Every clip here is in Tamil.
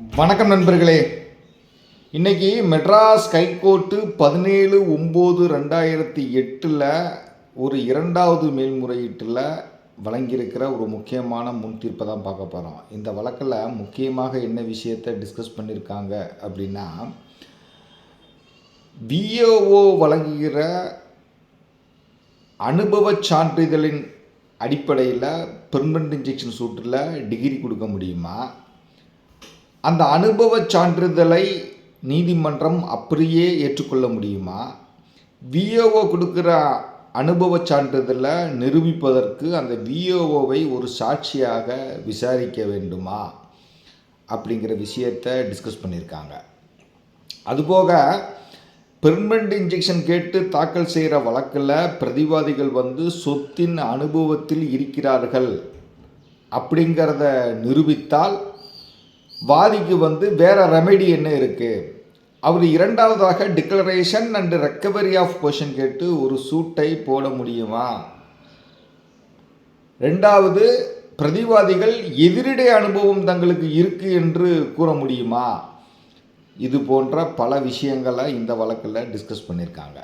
வணக்கம் நண்பர்களே. இன்றைக்கி மெட்ராஸ் ஹைகோர்ட்டு பதினேழு ஒம்பது ரெண்டாயிரத்தி எட்டில் ஒரு இரண்டாவது மேல்முறையீட்டில் வழங்கியிருக்கிற ஒரு முக்கியமான முன் தீர்ப்பை தான் பார்க்க போகிறோம் இந்த வழக்கில் முக்கியமாக என்ன விஷயத்தை டிஸ்கஸ் பண்ணியிருக்காங்க அப்படின்னா விஓஓ வழங்குகிற அனுபவச் சான்றிதழின் அடிப்படையில் பெர்மனன்ட் இன்ஜெக்ஷன் சூட்டில் டிகிரி கொடுக்க முடியுமா? அந்த அனுபவச் சான்றிதழை நீதிமன்றம் அப்படியே ஏற்றுக்கொள்ள முடியுமா? விஓஓ கொடுக்குற அனுபவச் சான்றிதழை நிரூபிப்பதற்கு அந்த விஓஓவை ஒரு சாட்சியாக விசாரிக்க வேண்டுமா? அப்படிங்கிற விஷயத்தை டிஸ்கஸ் பண்ணியிருக்காங்க. அதுபோக பெர்மனண்ட் இன்ஜெக்ஷன் கேட்டு தாக்கல் செய்கிற வழக்கில் பிரதிவாதிகள் வந்து சொத்தின் அனுபவத்தில் இருக்கிறார்கள் அப்படிங்கிறத நிரூபித்தால் வாதிக்கு வந்து வேற ரெமெடி என்ன இருக்குது அவர் இரண்டாவதாக declaration and recovery of possession கேட்டு ஒரு சூட்டை போட முடியுமா? ரெண்டாவது பிரதிவாதிகள் எதிரிடை அனுபவம் தங்களுக்கு இருக்கு என்று கூற முடியுமா? இது போன்ற பல விஷயங்களை இந்த வழக்கில் டிஸ்கஸ் பண்ணியிருக்காங்க.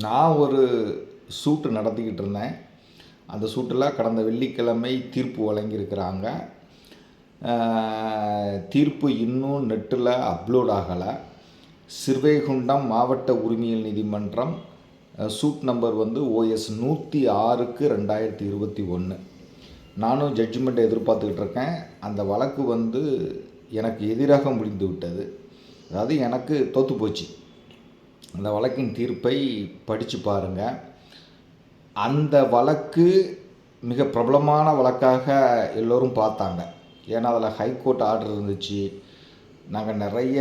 நான் ஒரு சூட்டு நடத்திக்கிட்டு இருந்தேன். அந்த சூட்டில் கடந்த வெள்ளிக்கிழமை தீர்ப்பு வழங்கியிருக்கிறாங்க. தீர்ப்பு இன்னும் நெட்டில் அப்லோட் ஆகலை. சிறுவைகுண்டம் மாவட்ட உரிமையல் நீதிமன்றம் சூட் நம்பர் வந்து ஓஎஸ் நூற்றி ஆறுக்கு ரெண்டாயிரத்தி இருபத்தி ஒன்று நானும் ஜட்ஜ்மெண்ட் எதிர்பார்த்துக்கிட்டு இருக்கேன். அந்த வழக்கு வந்து எனக்கு எதிராக முடிந்து விட்டது. அதாவது எனக்கு தோற்று போச்சு. அந்த வழக்கின் தீர்ப்பை படித்து பாருங்கள் அந்த வழக்கு மிக பிரபலமான வழக்காக எல்லோரும் பார்த்தாங்க. ஏன்னா அதில் ஹைகோர்ட் ஆர்டர் இருந்துச்சு. நாங்கள் நிறைய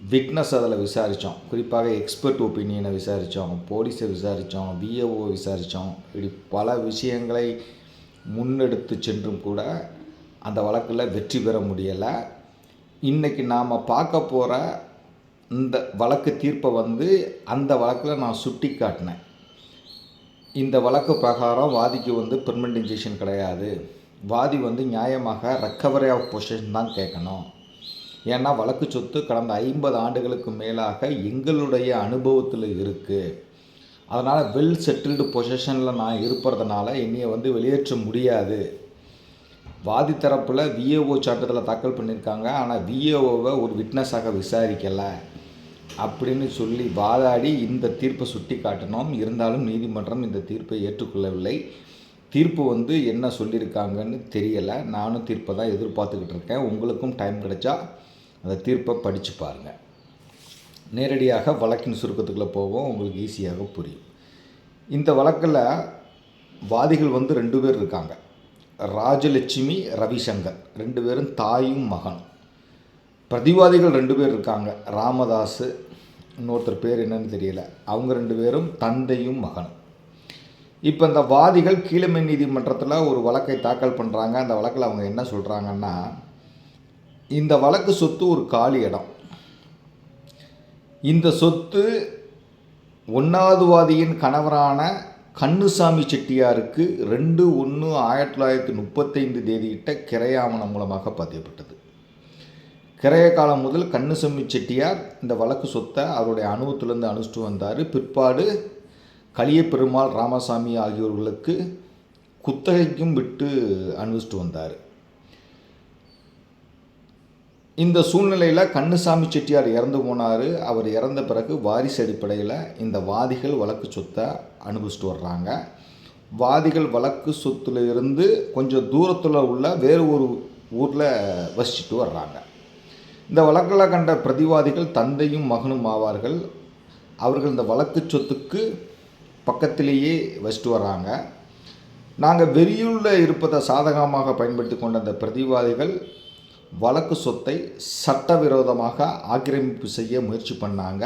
விட்னஸ் அதில் விசாரித்தோம் குறிப்பாக எக்ஸ்பர்ட் ஒப்பீனியனை விசாரித்தோம் போலீஸை விசாரித்தோம் விஏஓ விசாரித்தோம் இப்படி பல விஷயங்களை முன்னெடுத்து சென்றும் கூட அந்த வழக்கில் வெற்றி பெற முடியலை. இன்றைக்கி நாம் பார்க்க போகிற இந்த வழக்கு தீர்ப்பை வந்து அந்த வழக்கில் நான் சுட்டி காட்டினேன் இந்த வழக்கு பிரகாரம் வாதிக்கு வந்து பெர்மனண்ட் இன்ஜெக்ஷன் கிடையாது. வாதி வந்து நியாயமாக ரெக்கவரி ஆஃப் பொசிஷன் தான் கேட்கணும். ஏன்னா வழக்கு சொத்து கடந்த ஐம்பது ஆண்டுகளுக்கு மேலாக எங்களுடைய அனுபவத்தில் இருக்குது அதனால் வெல் செட்டில்டு பொசிஷனில் நான் இருப்பறதுனால என்னையை வந்து வெளியேற்ற முடியாது. வாதி தரப்பில் விஏஓ சட்டத்தில் தாக்கல் பண்ணியிருக்காங்க ஆனால் விஏஓவை ஒரு விட்னஸாக விசாரிக்கலை. அப்படின்னு சொல்லி வாதாடி இந்த தீர்ப்பை சுட்டி காட்டணும் இருந்தாலும் நீதிமன்றம் இந்த தீர்ப்பை ஏற்றுக்கொள்ளவில்லை. தீர்ப்பு வந்து என்ன சொல்லியிருக்காங்கன்னு தெரியலை. நானும் தீர்ப்பை தான் எதிர்பார்த்துக்கிட்டு இருக்கேன். உங்களுக்கும் டைம் கிடைச்சா அந்த தீர்ப்பை படித்து பாருங்கள் நேரடியாக வழக்கின் சுருக்கத்துக்குள்ளே போவோம். உங்களுக்கு ஈஸியாக புரியும். இந்த வழக்கில் வாதிகள் வந்து ரெண்டு பேர் இருக்காங்க. ராஜலட்சுமி ரவிசங்கர். ரெண்டு பேரும் தாயும் மகனும். பிரதிவாதிகள் ரெண்டு பேர் இருக்காங்க. ராமதாஸ் இன்னொருத்தர் பேர் என்னன்னு தெரியல. அவங்க ரெண்டு பேரும் தந்தையும் மகனும். இப்போ இந்த வாதிகள் கீழமை நீதிமன்றத்தில் ஒரு வழக்கை தாக்கல் பண்ணுறாங்க அந்த வழக்கில் அவங்க என்ன சொல்கிறாங்கன்னா இந்த வழக்கு சொத்து ஒரு காலி இடம். இந்த சொத்து ஒன்றாவது வாதியின் கணவரான கண்ணுசாமி செட்டியாருக்கு ரெண்டு ஒன்று ஆயிரத்தி தொள்ளாயிரத்தி முப்பத்தைந்து தேதியிட்ட கிரையாமணம் மூலமாக பதியப்பட்டது. கிரைய காலம் முதல் கண்ணுசாமி செட்டியார் இந்த வழக்கு சொத்தை அவருடைய அனுபவத்திலேருந்து அனுஷ்டிட்டு வந்தார். பிற்பாடு கலியப்பெருமாள் ராமசாமி ஆகியோர்களுக்கு குத்தகைக்கும் விட்டு அனுபவிச்சுட்டு வந்தார். இந்த சூழ்நிலையில் கண்ணுசாமி செட்டியார் இறந்து போனார். அவர் இறந்த பிறகு வாரிசு அடிப்படையில் இந்த வாதிகள் வழக்கு சொத்தை அனுபவிச்சுட்டு வர்றாங்க. வாதிகள் வழக்கு சொத்துல இருந்து கொஞ்சம் தூரத்தில் உள்ள வேறு ஒரு ஊரில் வசிச்சுட்டு வர்றாங்க. இந்த வழக்கில் கண்ட பிரதிவாதிகள் தந்தையும் மகனும் ஆவார்கள். அவர்கள் இந்த வழக்கு சொத்துக்கு பக்கத்திலேயே வச்சுட்டு வர்றாங்க நாங்கள் வெளியூரில் இருப்பதை சாதகமாக பயன்படுத்தி கொண்ட அந்த பிரதிவாதிகள் வழக்கு சொத்தை சட்டவிரோதமாக ஆக்கிரமிப்பு செய்ய முயற்சி பண்ணாங்க.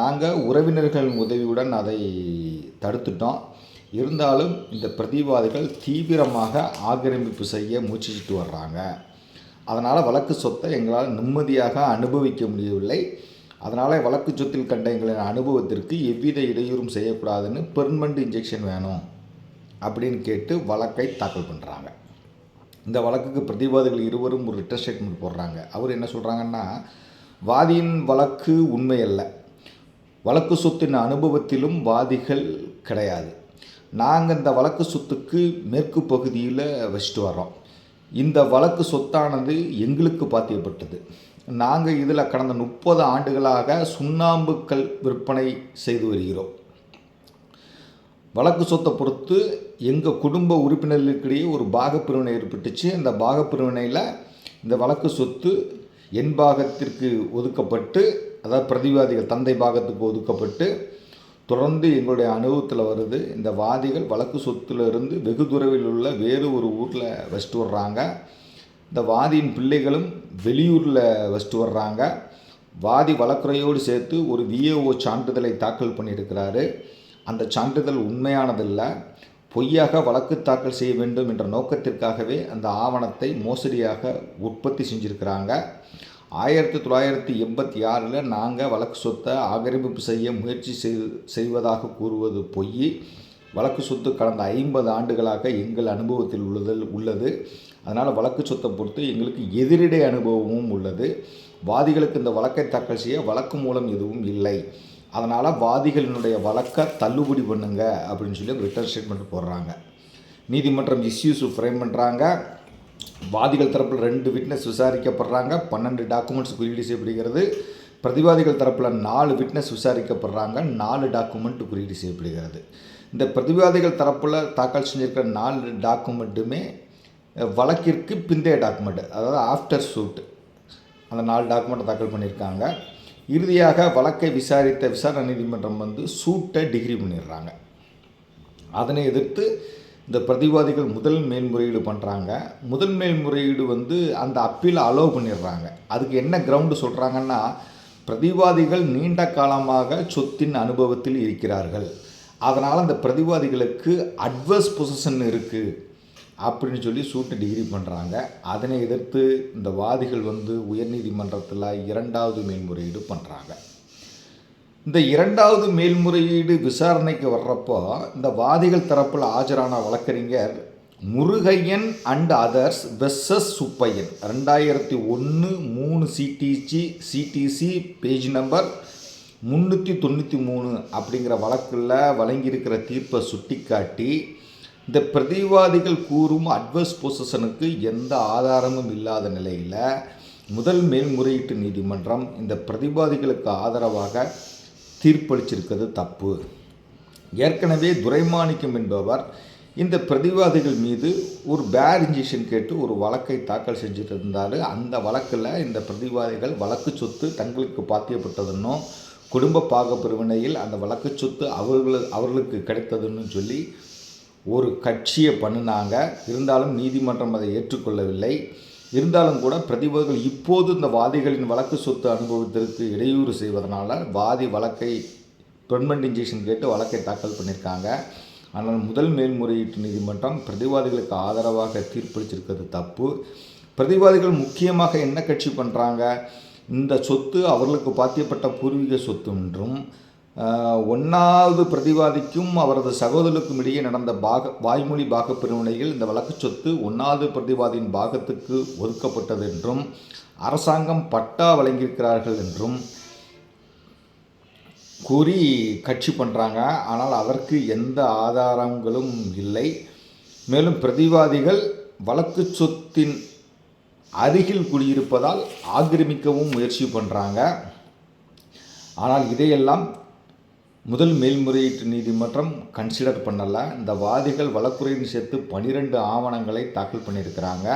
நாங்கள் உறவினர்கள் உதவியுடன் அதை தடுத்துட்டோம். இருந்தாலும் இந்த பிரதிவாதிகள் தீவிரமாக ஆக்கிரமிப்பு செய்ய முயற்சிச்சுட்டு வர்றாங்க. அதனால் வழக்கு சொத்தை எங்களால் நிம்மதியாக அனுபவிக்க முடியவில்லை. அதனால் வழக்கு சொத்தில் கண்ட எங்களின் அனுபவத்திற்கு எவ்வித இடையூறும் செய்யக்கூடாதுன்னு பெர்மனண்ட் இன்ஜெக்ஷன் வேணும் அப்படின்னு கேட்டு வழக்கை தாக்கல் பண்ணுறாங்க இந்த வழக்குக்கு பிரதிவாதிகள் இருவரும் ஒரு ரிட்டர் ஸ்டேட்மெண்ட் போடுறாங்க. அவர் என்ன சொல்கிறாங்கன்னா வாதியின் வழக்கு உண்மையல்ல. வழக்கு சொத்தின் அனுபவத்திலும் வாதிகள் கிடையாது. நாங்கள் இந்த வழக்கு சொத்துக்கு மேற்கு பகுதியில் வச்சுட்டு வர்றோம். இந்த வழக்கு சொத்தானது எங்களுக்கு பாத்தியப்பட்டது. நாங்கள் இதில் கடந்த முப்பது ஆண்டுகளாக சுண்ணாம்புக்கல் விற்பனை செய்து வருகிறோம். வழக்கு சொத்தை பொறுத்து எங்கள் குடும்ப உறுப்பினர்களுக்கிடையே ஒரு பாகப்பிரிவினை ஏற்பட்டுச்சு. அந்த பாகப்பிரிவினையில் இந்த வழக்கு சொத்து என் பாகத்திற்கு ஒதுக்கப்பட்டு அதாவது பிரதிவாதிகள் தந்தை பாகத்துக்கு ஒதுக்கப்பட்டு தொடர்ந்து எங்களுடைய அனுபவத்தில் வருது. இந்த வாதிகள் வழக்கு சொத்துலேருந்து வெகு தொலைவில் உள்ள வேறு ஒரு ஊரில் வச்சுட்டு வர்றாங்க. இந்த வாதியின் பிள்ளைகளும் வெளியூரில் வச்சுட்டு வர்றாங்க. வாதி வழக்குறையோடு சேர்த்து ஒரு விஏஓ சான்றிதழை தாக்கல் பண்ணியிருக்கிறாரு. அந்த சான்றிதழ் உண்மையானதில்லை. பொய்யாக வழக்கு தாக்கல் செய்ய வேண்டும் என்ற நோக்கத்திற்காகவே அந்த ஆவணத்தை மோசடியாக உற்பத்தி செஞ்சுருக்கிறாங்க. ஆயிரத்தி தொள்ளாயிரத்தி எண்பத்தி ஆறில் நாங்கள் வழக்கு சொத்தை ஆக்கிரமிப்பு செய்ய முயற்சி செய் செய்வதாக கூறுவது பொய். வழக்கு சொத்து கடந்த ஐம்பது ஆண்டுகளாக எங்கள் அனுபவத்தில் உள்ளது உள்ளது. அதனால் வழக்கு சொத்தை பொறுத்து எங்களுக்கு எதிரிடை அனுபவமும் உள்ளது. வாதிகளுக்கு இந்த வழக்கை தாக்கல் செய்ய வழக்கு மூலம் எதுவும் இல்லை. அதனால் வாதிகளினுடைய வழக்கை தள்ளுபடி பண்ணுங்க அப்படின்னு சொல்லி ரிட்டர்ன் ஸ்டேட்மெண்ட் போடுறாங்க. நீதிமன்றம் இஸ்யூஸ் ஃப்ரேம் பண்ணுறாங்க வாதிகள் தரப்பில் ரெண்டு விட்னஸ் விசாரிக்கப்படுறாங்க. பன்னெண்டு டாக்குமெண்ட்ஸ் குறியீடு செய்யப்படுகிறது. பிரதிவாதிகள் தரப்பில் நாலு விட்னஸ் விசாரிக்கப்படுறாங்க. நாலு டாக்குமெண்ட் குறியீடு செய்யப்படுகிறது. இந்த பிரதிவாதிகள் தரப்பில் தாக்கல் செஞ்சிருக்கிற நாலு டாக்குமெண்ட்டுமே வழக்கிற்கு பிந்தைய டாக்குமெண்ட் அதாவது ஆஃப்டர் சூட் அந்த நாலு டாக்குமெண்ட்டை தாக்கல் பண்ணியிருக்காங்க. இறுதியாக வழக்கை விசாரித்த விசாரணை நீதிமன்றம் வந்து சூட்டை டிகிரி பண்ணிடுறாங்க. அதனை எதிர்த்து இந்த பிரதிவாதிகள் முதல் மேல்முறையீடு பண்ணுறாங்க முதல் மேல்முறையீடு வந்து அந்த அப்பீல் அலோவ் பண்ணிடுறாங்க. அதுக்கு என்ன கிரவுண்டு சொல்கிறாங்கன்னா பிரதிவாதிகள் நீண்ட காலமாக சொத்தின் அனுபவத்தில் இருக்கிறார்கள். அதனால் அந்த பிரதிவாதிகளுக்கு அட்வர்ஸ் பொசிஷன் இருக்குது அப்படின்னு சொல்லி சூட்டு டிகிரி பண்ணுறாங்க அதனை எதிர்த்து இந்த வாதிகள் வந்து உயர்நீதிமன்றத்தில் இரண்டாவது மேல்முறையீடு பண்ணுறாங்க இந்த இரண்டாவது மேல்முறையீடு விசாரணைக்கு வர்றப்போ இந்த வாதிகள் தரப்பில் ஆஜரான வழக்கறிஞர் Murugaiyan and others versus Subbaiyan. ரெண்டாயிரத்தி ஒன்று மூணு சிடிசி சிடிசி பேஜ் நம்பர் முந்நூற்றி தொண்ணூற்றி மூணு அப்படிங்கிற வழக்கில் வழங்கியிருக்கிற தீர்ப்பை சுட்டிக்காட்டி இந்த பிரதிவாதிகள் கூறும் அட்வர்ஸ் பொசிஷனுக்கு எந்த ஆதாரமும் இல்லாத நிலையில் முதல் மேல்முறையீட்டு நீதிமன்றம் இந்த பிரதிவாதிகளுக்கு ஆதரவாக தீர்ப்பளிச்சிருக்கிறது தப்பு. ஏற்கனவே துரைமாணிக்கம் என்பவர் இந்த பிரதிவாதிகள் மீது ஒரு பேர் இன்ஜெக்ஷன் கேட்டு ஒரு வழக்கை தாக்கல் செஞ்சுட்டு இருந்தாலும் அந்த வழக்கில் இந்த பிரதிவாதிகள் வழக்கு சொத்து தங்களுக்கு பாத்தியப்பட்டதுன்னும் குடும்ப பாக பிரிவினையில் அந்த வழக்கு சொத்து அவர்களுக்கு அவர்களுக்கு கிடைத்ததுன்னு சொல்லி ஒரு கட்சியை பண்ணினாங்க. இருந்தாலும் நீதிமன்றம் அதை ஏற்றுக்கொள்ளவில்லை. இருந்தாலும் கூட பிரதிவாதிகள் இப்போது இந்த வாதிகளின் வழக்கு சொத்து அனுபவத்திற்கு இடையூறு செய்வதனால் வாதி வழக்கை பெர்மனன்ட் இன்ஜெக்ஷன் கேட்டு வழக்கை தாக்கல் பண்ணியிருக்காங்க. ஆனால் முதல் மேல்முறையீட்டு நீதிமன்றம் பிரதிவாதிகளுக்கு ஆதரவாக தீர்ப்பளிச்சிருக்கிறது தப்பு. பிரதிவாதிகள் முக்கியமாக என்ன கட்சி பண்ணுறாங்க இந்த சொத்து அவர்களுக்கு பாத்தியப்பட்ட பூர்வீக சொத்து என்றும் ஒன்றாவது பிரதிவாதிக்கும் அவரது சகோதரருக்கும் இடையே நடந்த பாக வாய்மொழி பாக பிரிவினையில் இந்த வழக்கு சொத்து ஒன்றாவது பிரதிவாதியின் பாகத்துக்கு ஒதுக்கப்பட்டது என்றும் அரசாங்கம் பட்டா வழங்கியிருக்கிறார்கள் என்றும் கூறி கட்சி பண்ணுறாங்க ஆனால் அதற்கு எந்த ஆதாரங்களும் இல்லை. மேலும் பிரதிவாதிகள் வழக்கு சொத்தின் அருகில் குடியிருப்பதால் ஆக்கிரமிக்கவும் முயற்சி பண்ணுறாங்க ஆனால் இதையெல்லாம் முதல் மேல்முறையீட்டு நீதிமன்றம் கன்சிடர் பண்ணலை. இந்த வாதிகள் வழக்குரையின் சேர்த்து பனிரெண்டு ஆவணங்களை தாக்கல் பண்ணியிருக்கிறாங்க.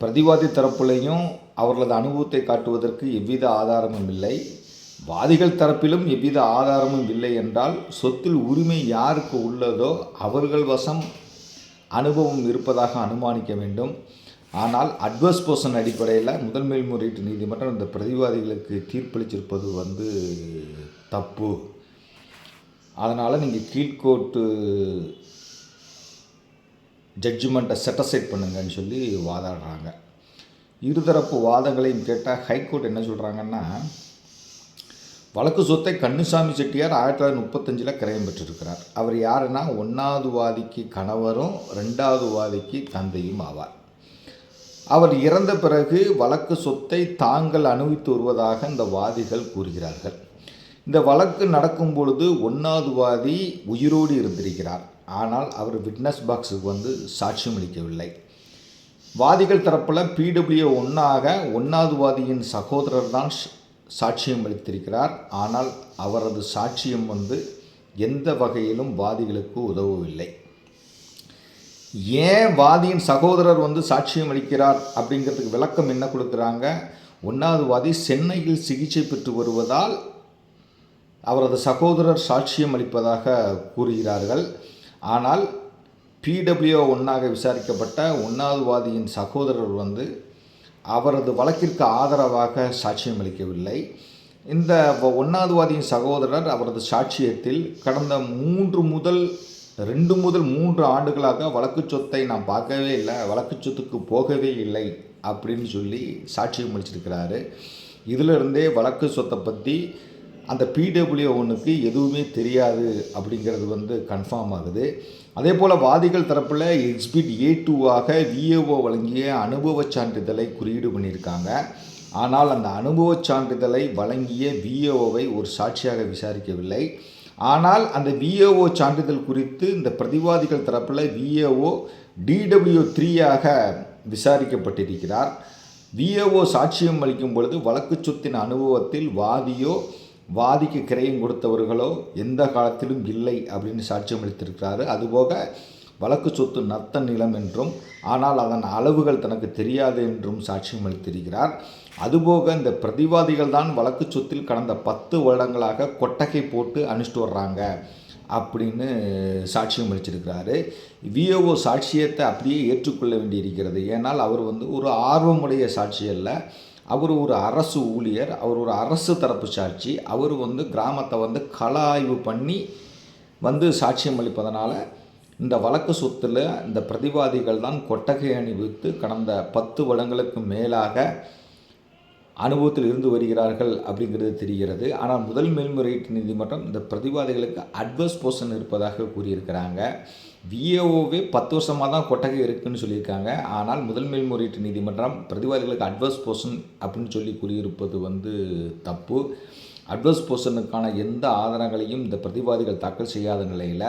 பிரதிவாதி தரப்புலையும் அவர்களது அனுபவத்தை காட்டுவதற்கு எவ்வித ஆதாரமும் இல்லை. வாதிகள் தரப்பிலும் எவ்வித ஆதாரமும் இல்லை என்றால் சொத்தில் உரிமை யாருக்கு உள்ளதோ அவர்கள் வசம் அனுபவம் இருப்பதாக அனுமானிக்க வேண்டும். ஆனால் அட்வர்ஸ் போர்ஷன் அடிப்படையில் முதல் மேல்முறையீட்டு நீதிமன்றம் இந்த பிரதிவாதிகளுக்கு தீர்ப்பளிச்சிருப்பது வந்து தப்பு. அதனால் நீங்கள் கீழ்கோர்ட்டு ஜட்ஜ்மெண்ட்டை செட்டசைட் பண்ணுங்கன்னு சொல்லி வாதாடுறாங்க. இருதரப்பு வாதங்களையும் கேட்டால் ஹைகோர்ட் என்ன சொல்கிறாங்கன்னா வழக்கு சொத்தை கண்ணுசாமி செட்டியார் ஆயிரத்தி தொள்ளாயிரத்தி முப்பத்தஞ்சில் கிரயம் பெற்றிருக்கிறார். அவர் யாருன்னா ஒன்றாவது வாதிக்கு கணவரும் ரெண்டாவது வாதிக்கு தந்தையும் ஆவார். அவர் இறந்த பிறகு வழக்கு சொத்தை தாங்கள் அனுபவித்து வருவதாக இந்த வாதிகள் கூறுகிறார்கள். இந்த வழக்கு நடக்கும் பொழுது ஒன்றாவது வாதி உயிரோடு இருந்திருக்கிறார். ஆனால் அவர் விட்னஸ் பாக்ஸுக்கு வந்து சாட்சியம் அளிக்கவில்லை வாதிகள் தரப்பில் பிடபிள்யூ ஒன்றாக ஒன்றாவது வாதியின் சகோதரர் தான் சாட்சியம் அளித்திருக்கிறார் ஆனால் அவரது சாட்சியம் வந்து எந்த வகையிலும் வாதிகளுக்கு உதவவில்லை. ஏன் வாதியின் சகோதரர் வந்து சாட்சியம் அளிக்கிறார் அப்படிங்கிறதுக்கு விளக்கம் என்ன கொடுக்குறாங்க? ஒன்றாவது வாதி சென்னையில் சிகிச்சை பெற்று வருவதால் அவரது சகோதரர் சாட்சியம் அளிப்பதாக கூறுகிறார்கள். ஆனால் பிடபிள்யூ ஒன்றாக விசாரிக்கப்பட்ட ஒன்றாவது வாதியின் சகோதரர் வந்து அவரது வழக்கிற்கு ஆதரவாக சாட்சியம் அளிக்கவில்லை. இந்த ஒன்றாவது வாதியின் சகோதரர் அவரது சாட்சியத்தில் கடந்த மூன்று முதல் ரெண்டு முதல் மூன்று ஆண்டுகளாக வழக்கு சொத்தை நான் பார்க்கவே இல்லை வழக்கு சொத்துக்கு போகவே இல்லை அப்படின்னு சொல்லி சாட்சியம் அளிச்சிருக்கிறாரு இதிலிருந்தே வழக்கு சொத்தை பற்றி அந்த பிடபிள்யூ ஒன்றுக்கு எதுவுமே தெரியாது அப்படிங்கிறது வந்து கன்ஃபார்ம் ஆகுது. அதே போல் வாதிகள் தரப்பில் எக்ஸ்பிட் ஏ டூவாக விஏஓ வழங்கிய அனுபவச் சான்றிதழை குறியீடு பண்ணியிருக்காங்க. ஆனால் அந்த அனுபவச் சான்றிதழை வழங்கிய விஏஓவை ஒரு சாட்சியாக விசாரிக்கவில்லை. ஆனால் அந்த விஏஓ சான்றிதழ் குறித்து இந்த பிரதிவாதிகள் தரப்பில் விஏஓ டிடபிள்யூ த்ரீயாக விசாரிக்கப்பட்டிருக்கிறார். விஏஓ சாட்சியம் அளிக்கும் பொழுது வழக்கு சொத்தின் அனுபவத்தில் வாதியோ வாதிக்கு கிரையம் கொடுத்தவர்களோ எந்த காலத்திலும் இல்லை அப்படின்னு சாட்சியம் அளித்திருக்கிறாரு. அதுபோக வழக்கு சொத்து நத்த நிலம் என்றும் ஆனால் அதன் அளவுகள் தனக்கு தெரியாது என்றும் சாட்சியம் அளித்திருக்கிறார். அதுபோக இந்த பிரதிவாதிகள் தான் வழக்கு சொத்தில் கடந்த பத்து வருடங்களாக கொட்டகை போட்டு அனுப்பிச்சிட்டு வர்றாங்க அப்படின்னு சாட்சியம் அளிச்சிருக்கிறாரு விஓஓ சாட்சியத்தை அப்படியே ஏற்றுக்கொள்ள வேண்டியிருக்கிறது. ஏன்னால் அவர் வந்து ஒரு ஆர்வமுடைய சாட்சி அல்ல. அவர் ஒரு அரசு ஊழியர் அவர் ஒரு அரசு தரப்பு சாட்சி. அவர் வந்து கிராமத்தை வந்து கள ஆய்வு பண்ணி வந்து சாட்சியம் அளிப்பதனால் இந்த வழக்கு சொத்தில் இந்த பிரதிவாதிகள் தான் கொட்டகை அணிவித்து கடந்த பத்து வருடங்களுக்கு மேலாக அனுபவத்தில் இருந்து வருகிறார்கள் அப்படிங்கிறது தெரிகிறது. ஆனால் முதல் மேல்முறையீட்டு நீதிமன்றம் இந்த பிரதிவாதிகளுக்கு அட்வர்ஸ் போர்ஷன் இருப்பதாக கூறியிருக்கிறாங்க. விஏஓவே பத்து வருஷமாக தான் கொட்டகை இருக்குதுன்னு சொல்லியிருக்காங்க. ஆனால் முதல் மேல்முறையீட்டு நீதிமன்றம் பிரதிவாதிகளுக்கு அட்வர்ஸ் போர்ஷன் அப்படின்னு சொல்லி கூறியிருப்பது வந்து தப்பு. அட்வர்ஸ் போர்ஷனுக்கான எந்த ஆதாரங்களையும் இந்த பிரதிவாதிகள் தாக்கல் செய்யாத நிலையில்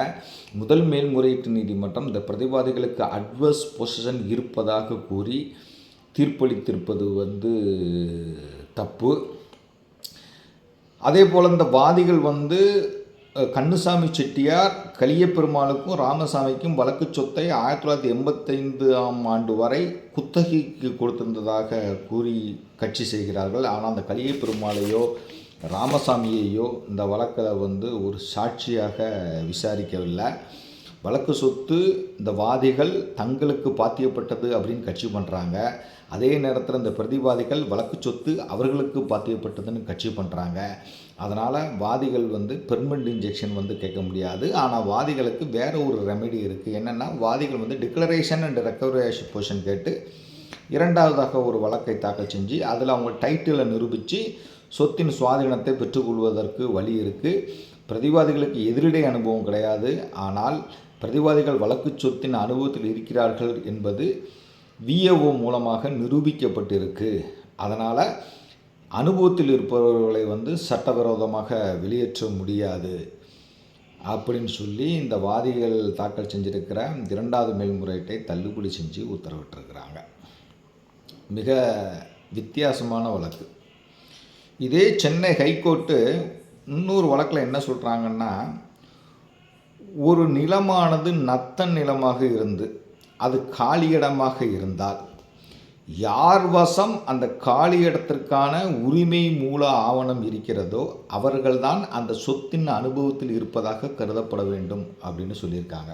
முதல் மேல்முறையீட்டு நீதிமன்றம் இந்த பிரதிவாதிகளுக்கு அட்வர்ஸ் பொசிஷன் இருப்பதாக கூறி தீர்ப்பளித்திருப்பது வந்து தப்பு. அதே போல் இந்த வாதிகள் வந்து கண்ணுசாமி செட்டியார் கலியப்பெருமாளுக்கும் ராமசாமிக்கும் வழக்கு சொத்தை ஆயிரத்தி தொள்ளாயிரத்தி எண்பத்தைந்து ஆம் ஆண்டு வரை குத்தகைக்கு கொடுத்திருந்ததாக கூறி கட்சி செய்கிறார்கள். ஆனால் அந்த கலியப்பெருமாளையோ ராமசாமியையோ இந்த வழக்கில் வந்து ஒரு சாட்சியாக விசாரிக்கவில்லை. வழக்கு சொத்து இந்த வாதிகள் தங்களுக்கு பாத்தியப்பட்டது அப்படின்னு கட்சி பண்ணுறாங்க அதே நேரத்தில் இந்த பிரதிவாதிகள் வழக்கு சொத்து அவர்களுக்கு பாத்தியப்பட்டதுன்னு கட்சி பண்ணுறாங்க அதனால் வாதிகள் வந்து பெர்மனண்ட் இன்ஜெக்ஷன் வந்து கேட்க முடியாது. ஆனால் வாதிகளுக்கு வேறு ஒரு ரெமெடி இருக்குது என்னென்னா வாதிகள் வந்து டிக்ளரேஷன் அண்ட் ரெக்கவரேஷன் பொசிஷன் கேட்டு இரண்டாவதாக ஒரு வழக்கை தாக்கல் செஞ்சு அதில் அவங்க டைட்டிலை நிரூபித்து சொத்தின் சுவாதீனத்தை பெற்றுக்கொள்வதற்கு வழி இருக்குது பிரதிவாதிகளுக்கு எதிரிடை அனுபவம் கிடையாது. ஆனால் பிரதிவாதிகள் வழக்கு சொத்தின் அனுபவத்தில் இருக்கிறார்கள் என்பது விஏஓ மூலமாக நிரூபிக்கப்பட்டிருக்கு. அதனால் அனுபவத்தில் இருப்பவர்களை வந்து சட்டவிரோதமாக வெளியேற்ற முடியாது. அப்படின்னு சொல்லி இந்த வாதிகள் தாக்கல் செஞ்சிருக்கிற இரண்டாவது மேல்முறையீட்டை தள்ளுபடி செஞ்சு உத்தரவிட்டிருக்கிறாங்க. மிக வித்தியாசமான வழக்கு. இதே சென்னை ஹைகோர்ட்டு இன்னொரு வழக்கில் என்ன சொல்கிறாங்கன்னா ஒரு நிலமானது நத்தன் நிலமாக இருந்து அது காலியிடமாக இருந்தால் யார் வசம் அந்த காலியிடத்திற்கான உரிமை மூல ஆவணம் இருக்கிறதோ அவர்கள்தான் அந்த சொத்தின் அனுபவத்தில் இருப்பதாக கருதப்பட வேண்டும் அப்படின்னு சொல்லியிருக்காங்க.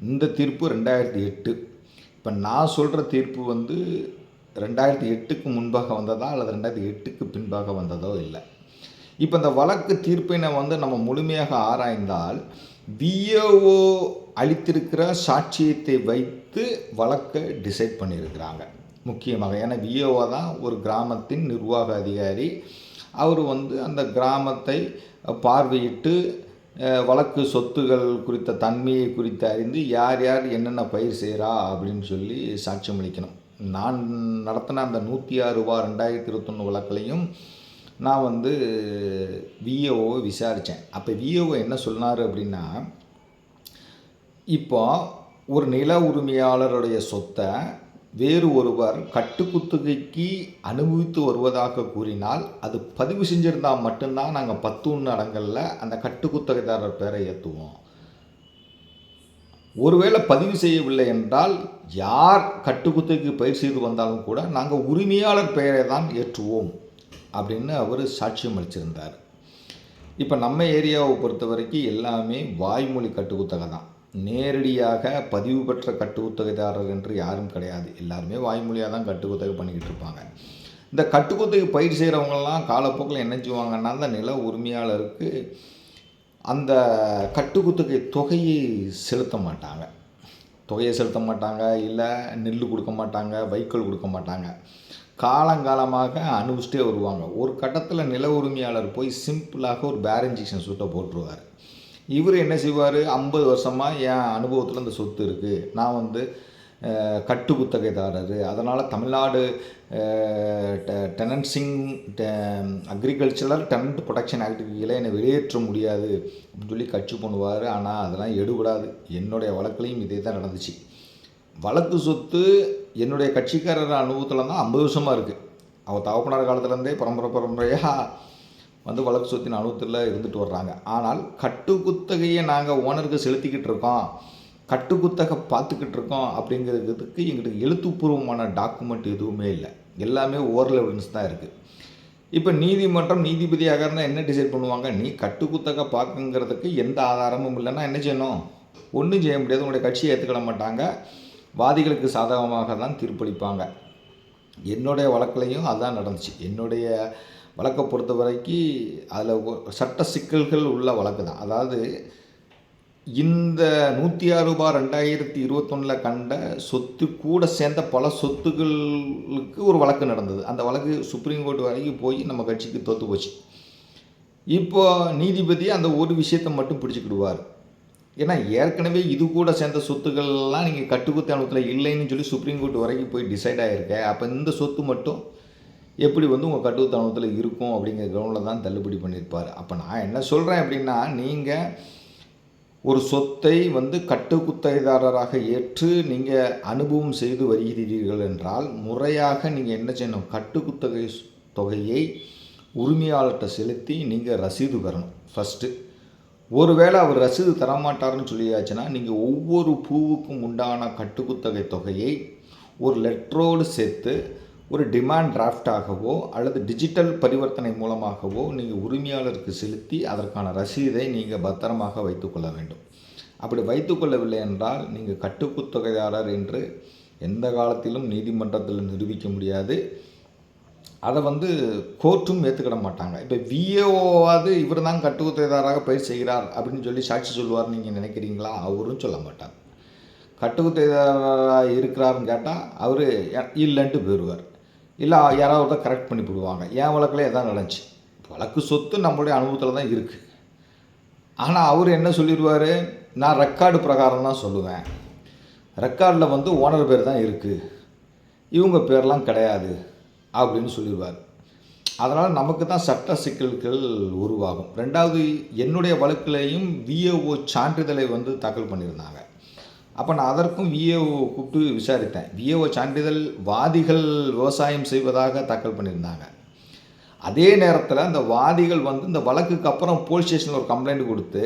இந்த தீர்ப்பு ரெண்டாயிரத்தி எட்டு. இப்போ நான் சொல்கிற தீர்ப்பு வந்து ரெண்டாயிரத்தி எட்டுக்கு முன்பாக வந்ததா அல்லது ரெண்டாயிரத்தி எட்டுக்கு பின்பாக வந்ததோ இல்லை. இப்போ இந்த வழக்கு தீர்ப்பினை வந்து நம்ம முழுமையாக ஆராய்ந்தால் விஏஓ அளித்திருக்கிற சாட்சியத்தை வைத்து வழக்கை டிசைட் பண்ணியிருக்கிறாங்க. முக்கியமாக ஏன்னா விஏஓ தான் ஒரு கிராமத்தின் நிர்வாக அதிகாரி. அவர் வந்து அந்த கிராமத்தை பார்வையிட்டு வழக்கு சொத்துகள் குறித்த தன்மையை குறித்து அறிந்து யார் யார் என்னென்ன பயிர் செய்கிறா அப்படின்னு சொல்லி சாட்சியம் அளிக்கணும் நான் நடத்தின அந்த நூற்றி ஆறு ரூபா ரெண்டாயிரத்தி இருபத்தொன்று வழக்கிலையும் நான் வந்து விஏஓவை விசாரித்தேன் அப்போ விஏஓ என்ன சொன்னார் அப்படின்னா இப்போ ஒரு நில உரிமையாளருடைய சொத்தை வேறு ஒருவர் கட்டுக்குத்தகைக்கு அனுபவித்து வருவதாக கூறினால் அது பதிவு செஞ்சுருந்தால் மட்டும்தான் நாங்கள் பத்து ஒன்று அடங்கலில் அந்த கட்டுக்குத்தகைதாரர் பேரை ஏற்றுவோம் ஒருவேளை பதிவு செய்யவில்லை என்றால் யார் கட்டுக்குத்தகைக்கு பயிர் செய்து வந்தாலும் கூட நாங்கள் உரிமையாளர் பெயரை தான் ஏற்றுவோம் அப்படின்னு அவர் சாட்சியம் அளிச்சிருந்தார். இப்போ நம்ம ஏரியாவை பொறுத்த வரைக்கும் எல்லாமே வாய்மொழி கட்டுக்குத்தகை தான். நேரடியாக பதிவு பெற்ற கட்டுக்குத்தகைதாரர் என்று யாரும் கிடையாது. எல்லாருமே வாய்மொழியாக தான் கட்டுக்குத்தகை பண்ணிக்கிட்டு இருப்பாங்க. இந்த கட்டுக்குத்தகை பயிர் செய்கிறவங்கெல்லாம் காலப்போக்கில் என்ன செய்வாங்கன்னா அந்த நில உரிமையாளருக்கு அந்த கட்டுக்குத்தகை தொகையை செலுத்த மாட்டாங்க. தொகையை செலுத்த மாட்டாங்க இல்லை நெல் கொடுக்க மாட்டாங்க வைக்கோல் கொடுக்க மாட்டாங்க. காலங்காலமாக அனுபவிச்சிட்டே வருவாங்க. ஒரு கட்டத்தில் நில உரிமையாளர் போய் சிம்பிளாக ஒரு பேரஞ்சிக்ஷன் சுட்டை போட்டுருவார். இவர் என்ன செய்வார்? ஐம்பது வருஷமாக என் அனுபவத்தில் இந்த சொத்து இருக்குது நான் வந்து கட்டு கட்டுக்குத்தகைதாரர் அதனால் Tamil Nadu tenancy agricultural tenant protection ஆக்டுக்கு கீழே என்னை வெளியேற்ற முடியாது அப்படின்னு சொல்லி கட்சி பண்ணுவார். ஆனால் அதெல்லாம் எடுபடாது. என்னுடைய வழக்குலையும் இதே தான் நடந்துச்சு. வழக்கு சொத்து என்னுடைய கட்சிக்காரர் அனுபவத்தில் தான் ஐம்பது வருஷமாக இருக்குது அவர் தகப்பனார் காலத்துலேருந்தே பரம்பரை பரம்பரையாக வந்து வழக்கு சொத்தின் அனுபவத்தில் இருந்துட்டு வர்றாங்க. ஆனால் கட்டு குத்தகையை நாங்கள் ஓனருக்கு செலுத்திக்கிட்டு இருக்கோம். கட்டுக்குத்தக பார்த்துக்கிட்டு இருக்கோம் அப்படிங்கிறதுக்கு எங்களுக்கு எழுத்துப்பூர்வமான டாக்குமெண்ட் எதுவுமே இல்லை. எல்லாமே ஓரல் எவிடன்ஸ் தான் இருக்குது இப்போ நீதிமன்றம் நீதிபதியாக இருந்தால் என்ன டிசைட் பண்ணுவாங்க? நீ கட்டுக்குத்தக பார்க்குங்கிறதுக்கு எந்த ஆதாரமும் இல்லைன்னா என்ன செய்யணும்? ஒன்றும் செய்ய முடியாது. உங்களுடைய கட்சியை ஏற்றுக்கிட மாட்டாங்க. வாதிகளுக்கு சாதகமாக தான் தீர்ப்பளிப்பாங்க. என்னுடைய வழக்குலையும் அதுதான் நடந்துச்சு. என்னுடைய வழக்கை பொறுத்த வரைக்கும் அதில் சட்ட சிக்கல்கள் உள்ள வழக்கு தான். அதாவது இந்த நூற்றி ஆறு ரூபாய் ரெண்டாயிரத்தி இருபத்தொன்னில் கண்ட சொத்து கூட சேர்ந்த பல சொத்துக்களுக்கு ஒரு வழக்கு நடந்தது. அந்த வழக்கு சுப்ரீம் கோர்ட் வரைக்கும் போய் நம்ம கட்சிக்கு தோற்று போச்சு. இப்போ நீதிபதி அந்த ஒரு விஷயத்தை மட்டும் பிடிச்சிக்கிடுவார். ஏன்னா ஏற்கனவே இது கூட சேர்ந்த சொத்துக்கள்லாம் நீங்கள் கட்டுக்குத்தானத்தில் இல்லைன்னு சொல்லி சுப்ரீம் கோர்ட் வரைக்கும் போய் டிசைட் ஆகிருக்க அப்போ இந்த சொத்து மட்டும் எப்படி வந்து உங்கள் கட்டுக்குத்தானத்தில் இருக்கும் அப்படிங்கிற கிரௌண்டில் தான் தள்ளுபடி பண்ணியிருப்பார். அப்போ நான் என்ன சொல்கிறேன் அப்படின்னா நீங்கள் ஒரு சொத்தை வந்து கட்டுக்குத்தகைதாரராக ஏற்று நீங்கள் அனுபவம் செய்து வருகிறீர்கள் என்றால் முறையாக நீங்கள் என்ன செய்யணும்? கட்டுக்குத்தகை தொகையை உரிமையாளர்கிட்ட செலுத்தி நீங்கள் ரசீது பெறணும் ஃபஸ்ட்டு ஒருவேளை அவர் ரசீது தரமாட்டாருன்னு சொல்லியாச்சுன்னா நீங்கள் ஒவ்வொரு பூவுக்கும் உண்டான கட்டுக்குத்தகை தொகையை ஒரு லெட்டரோடு சேர்த்து ஒரு டிமாண்ட் டிராஃப்டாகவோ அல்லது டிஜிட்டல் பரிவர்த்தனை மூலமாகவோ நீங்கள் உரிமையாளருக்கு செலுத்தி அதற்கான ரசீதை நீங்கள் பத்திரமாக வைத்துக்கொள்ள வேண்டும். அப்படி வைத்துக்கொள்ளவில்லை என்றால் நீங்கள் கட்டுக்குத்தொகையாளர் என்று எந்த காலத்திலும் நீதிமன்றத்தில் நிரூபிக்க முடியாது. அதை வந்து கோர்ட்டும் ஏற்றுக்கிட மாட்டாங்க. இப்போ விஏஓவாவது இவர் தான் கட்டுக்குத்தொகைதாராக பயிர் செய்கிறார் அப்படின்னு சொல்லி சாட்சி சொல்லுவார் நீங்கள் நினைக்கிறீங்களா? அவரும் சொல்ல மாட்டார். கட்டுக்குத்தொகைதாராக இருக்கிறாருன்னு கேட்டால் அவர் இல்லைன்ட்டு போயிடுவார் இல்லை யாராவது ஒருத்தர் கரெக்ட் பண்ணி போடுவாங்க. என் வழக்கில் எதாவது நடந்துச்சு. வழக்கு சொத்து நம்மளுடைய அனுபவத்தில் தான் இருக்குது ஆனால் அவர் என்ன சொல்லிடுவார்? நான் ரெக்கார்டு பிரகாரம் தான் சொல்லுவேன். ரெக்கார்டில் வந்து ஓனர் பேர் தான் இருக்குது இவங்க பேர்லாம் கிடையாது அப்படின்னு சொல்லிடுவார். அதனால் நமக்கு தான் சட்ட சிக்கல்கள் உருவாகும். ரெண்டாவது என்னுடைய வழக்கிலையும் விஏஓ சான்றிதழை வந்து தாக்கல் பண்ணியிருந்தாங்க. அப்போ நான் அதற்கும் விஏஓ கூப்பிட்டு விசாரித்தேன். விஏஓ சான்றிதழ் வாதிகள் விவசாயம் செய்வதாக தாக்கல் பண்ணியிருந்தாங்க. அதே நேரத்தில் இந்த வாதிகள் வந்து இந்த வழக்குக்கு அப்புறம் போலீஸ் ஸ்டேஷனில் ஒரு கம்ப்ளைண்ட் கொடுத்து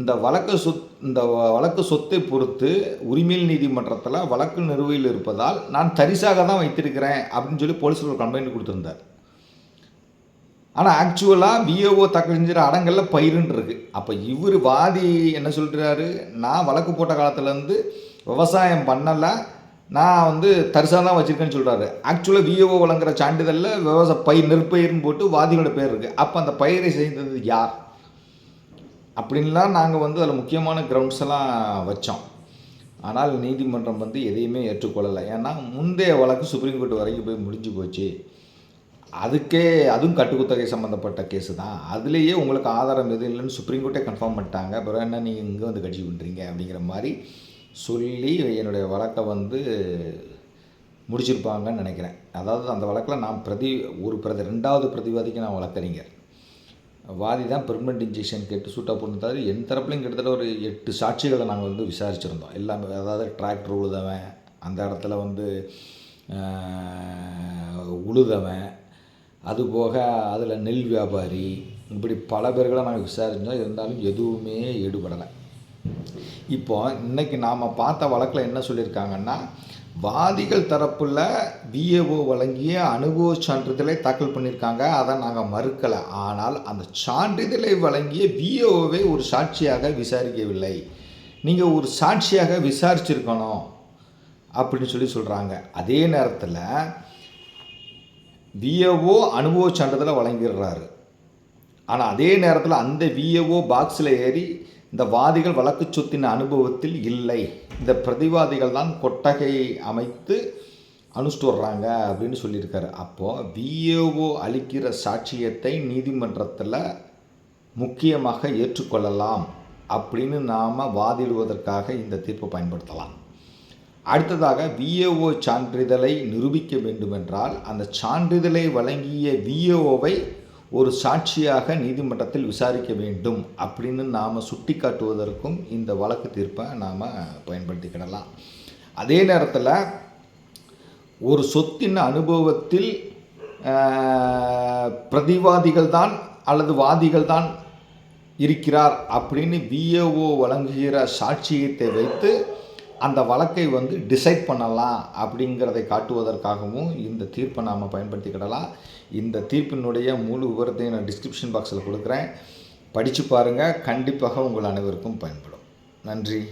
இந்த வழக்கு சொத் இந்த வழக்கு சொத்தை பொறுத்து உரிமையல் நீதிமன்றத்தில் வழக்கு நிறுவையில் இருப்பதால் நான் தரிசாக தான் வைத்திருக்கிறேன் அப்படின்னு சொல்லி போலீஸில் ஒரு கம்ப்ளைண்ட் கொடுத்துருந்தார். ஆனால் ஆக்சுவலாக விஏஓ தாக்கல் செஞ்ச அடங்கல்ல பயிருன்னு இருக்குது அப்போ இவர் வாதி என்ன சொல்கிறாரு நான் வழக்கு போட்ட காலத்துலேருந்து விவசாயம் பண்ணலை. நான் வந்து தரிசாக தான் வச்சுருக்கேன்னு சொல்கிறாரு ஆக்சுவலாக விஏஓ வழங்குற சான்றிதழில் விவசாய பயிர் நெற்பயிர்னு போட்டு வாதிகளோட பேர் இருக்குது அப்போ அந்த பயிரை செய்தது யார்? அப்படின்லாம் நாங்கள் வந்து அதில் முக்கியமான கிரவுண்ட்ஸ் எல்லாம் வச்சோம். ஆனால் நீதிமன்றம் வந்து எதையுமே ஏற்றுக்கொள்ளலை. ஏன்னா முந்தைய வழக்கு சுப்ரீம் கோர்ட் வரைக்கும் போய் முடிஞ்சு போச்சு. அதுக்கே அதுவும் கட்டுக்குத்தகை சம்மந்தப்பட்ட கேஸு தான். அதுலேயே உங்களுக்கு ஆதாரம் எதுவும் இல்லைன்னு சுப்ரீம் கோர்ட்டே கன்ஃபார்ம் பண்ணிட்டாங்க. அப்புறம் என்ன நீங்கள் இங்கே வந்து கட்சி பண்ணுறீங்க அப்படிங்கிற மாதிரி சொல்லி என்னுடைய வழக்கை வந்து முடிச்சிருப்பாங்கன்னு நினைக்கிறேன். அதாவது அந்த வழக்கில் நான் பிரதி ஒரு பிரதி ரெண்டாவது பிரதிவாதிக்கு நான் வழக்கறிஞர். வாதி தான் பெர்மனெண்ட் இன்ஜெக்ஷன் கேட்டு சூட்டாக போனதாவது என் தரப்புலையும் கிட்டத்தட்ட ஒரு எட்டு சாட்சிகளை நாங்கள் வந்து விசாரிச்சிருந்தோம். எல்லாமே அதாவது டிராக்டர் உழுதவன் அந்த இடத்துல வந்து உழுதவன் அதுபோக அதில் நெல் வியாபாரி இப்படி பல பேர்களை நாங்கள் விசாரித்தோம் இருந்தாலும் எதுவுமே ஈடுபடலை. இப்போ இன்றைக்கி நாம் பார்த்த வழக்கில் என்ன சொல்லியிருக்காங்கன்னா வாதிகள் தரப்பில் விஏஓ வழங்கிய அனுபவ சான்றிதழை தாக்கல் பண்ணியிருக்காங்க. அதை நாங்கள் மறுக்கலை. ஆனால் அந்த சான்றிதழை வழங்கிய விஏஓவை ஒரு சாட்சியாக விசாரிக்கவில்லை. நீங்கள் ஒரு சாட்சியாக விசாரிச்சிருக்கணும் அப்படின்னு சொல்லி சொல்கிறாங்க அதே நேரத்தில் விஏஓ அனுபவ சான்றிதழை வழங்கிடுறாரு. ஆனால் அதே நேரத்தில் அந்த விஏஓ பாக்ஸில் ஏறி இந்த வாதிகள் வழக்கு சொத்தின் அனுபவத்தில் இல்லை. இந்த பிரதிவாதிகள் தான் கொட்டகை அமைத்து அனுஷ்டு வர்றாங்க அப்படின்னு சொல்லியிருக்காரு. அப்போது விஏஓ அளிக்கிற சாட்சியத்தை நீதிமன்றத்தில் முக்கியமாக ஏற்றுக்கொள்ளலாம் அப்படின்னு நாம் வாதிடுவதற்காக இந்த தீர்ப்பை பயன்படுத்தலாம். அடுத்ததாக விஏஓ சான்றிதழை நிரூபிக்க வேண்டுமென்றால் அந்த சான்றிதழை வழங்கிய விஏஓவை ஒரு சாட்சியாக நீதிமன்றத்தில் விசாரிக்க வேண்டும் அப்படின்னு நாம் சுட்டி காட்டுவதற்கும் இந்த வழக்கு தீர்ப்பை நாம் பயன்படுத்திக்கிடலாம். அதே நேரத்தில் ஒரு சொத்தின் அனுபவத்தில் பிரதிவாதிகள் தான் அல்லது வாதிகள் தான் இருக்கிறார் அப்படின்னு விஏஓ வழங்குகிற சாட்சியத்தை வைத்து அந்த வழக்கை வந்து டிசைட் பண்ணலாம் அப்படிங்கிறதை காட்டுவதற்காகவும் இந்த தீர்ப்பை நாம் பயன்படுத்திக்கிடலாம். இந்த தீர்ப்பினுடைய முழு விவரத்தையும் நான் டிஸ்கிரிப்ஷன் பாக்ஸில் கொடுக்குறேன். படித்து பாருங்கள் கண்டிப்பாக உங்கள் அனைவருக்கும் பயன்படும். நன்றி.